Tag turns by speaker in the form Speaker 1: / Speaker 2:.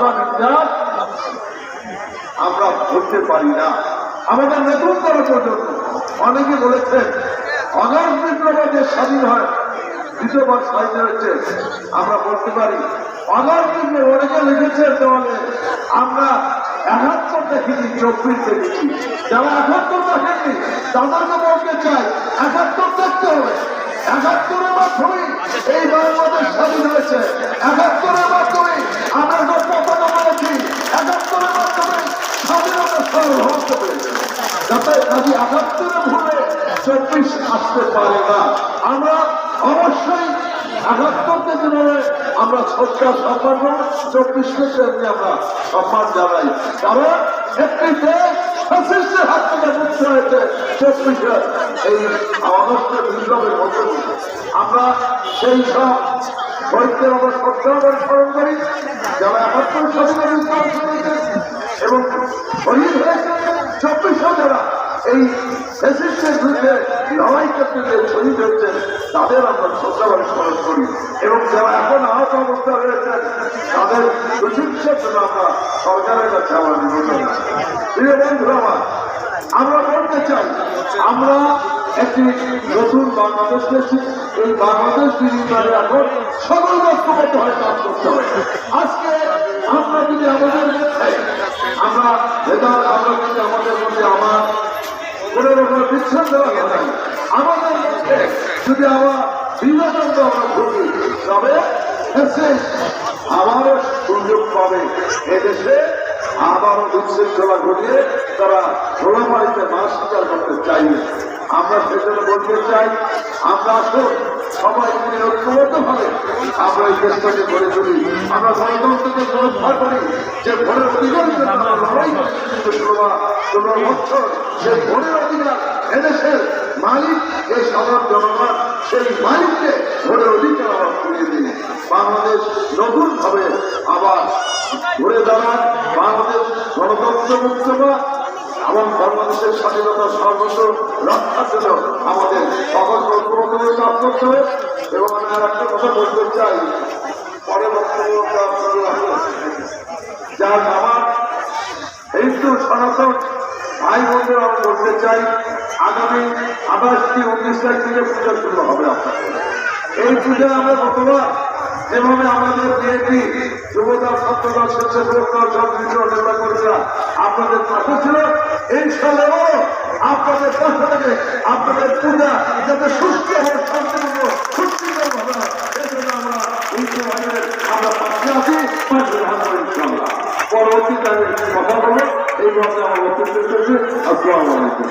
Speaker 1: নির্যাস আমরা ধরতে পারি না। আমাদের নতুন করা পর্যন্ত অনেকে বলেছেন অগাস্ট বিপ্লবে যে স্বাধীন হয়। দ্বিতীয়বার স্বাধীন হয়েছে। আমরা বলতে পারি অগাস্ট বিপ্লব অনেকে লিখেছে দেওয়ালে আমরা একাত্তর দেখিনি চব্বিশ দেখেছি। যারা একাত্তর দেখেননি তাদেরকে বলতে চাই, একাত্তর দেখতে হবে। একাত্তরের মাধ্যমে এই বাংলাদেশ স্বাধীন হয়েছে। একাত্তরের মাধ্যমে আমরা যাতে কাজী একাত্তরে চব্বিশ আসতে পারে না। আমরা অবশ্যই একাত্তরকে যেভাবে আমরা শ্রদ্ধা সম্মান চব্বিশকে তেমনি আমরা জানাই। কারণ এই অগস্টের বিপ্লবের আমরা সেই সব শহীদদের আমরা শ্রদ্ধা স্মরণ করি, যারা একাত্তর স্বাধীনতা এই তাদের আমরা করি। এবং তাদের সরকারের আমার বলতে চাই, আমরা একটি নতুন বাংলাদেশ পেয়েছি। এই বাংলাদেশ বিনিময়ে এখন সকল বাস্তবত হয়ে কাজ করতে হবে। আজকে আমরা যদি আমাদের আমরা আমরা যদি আমাদের মধ্যে আমার কোনো রকম বিচ্ছিন্ন নাই আমাদের মধ্যে যদি আমরা বিবেচন্দ আমরা করি, তবে দেশে আবারও সুযোগ পাবে। এদেশে আবারও বিশৃঙ্খলা ঘটিয়ে তারা ঘোড়াবাড়িতে মাছ শিকার করতে চাইবে। আমরা সেজন্য বলতে চাই, আমরা আসুন সবাই মিলে ঐক্যবদ্ধ ভাবে আমরা এই দেশটাকে গড়ে তুলি। আমরা গণতন্ত্রকে সুরক্ষা করি যে ভোটের অধিকারের জন্য আমরা লড়াই করছি ষোলো ষোলো বছর সেই ভোটের অধিকার এদেশের মালিক, এই সাধারণ জনগণ সেই মালিককে ভোটের অধিকার আমরা ফিরিয়ে দিই বাংলাদেশ নতুন ভাবে আবার ঘুরে দাঁড়ান বাংলাদেশ গণতন্ত্র মুক্ত এবং বাংলাদেশের স্বাধীনতা সর্বস্ব রক্ষার জন্য আমাদের সকল ঐক্যবদ্ধভাবে কাজ করতে হবে এবং আমি আর একটা কথা বলতে চাই। পরে যার আমার হিন্দু সনাতন ভাই বোনদের আমি বলতে চাই, আগামী আঠাশটি, উনিশ তারিখ থেকে পূজা শুরু হবে আপনাদের। এই পূজায় আমরা গতবার যেভাবে আমাদের বিএপি যুবদল, ছাত্রদল, স্বেচ্ছাসেবক দল সব বিভিন্ন নেতা কর্মীরা আপনাদের পাশে ছিল ইনশাল্লাহ আপনাদের পাশে থেকে আপনাদের পূজা যাতে সুস্থ হবে শান্তিপূর্ণ সুস্থির হবে এই আমরা আমরা পাশে আছি, পাশে থাকব ইনশাল্লাহ পরবর্তীতে কথা বলব, এই মধ্যে আমার বক্তব্য শেষ আসসালামু আলাইকুম।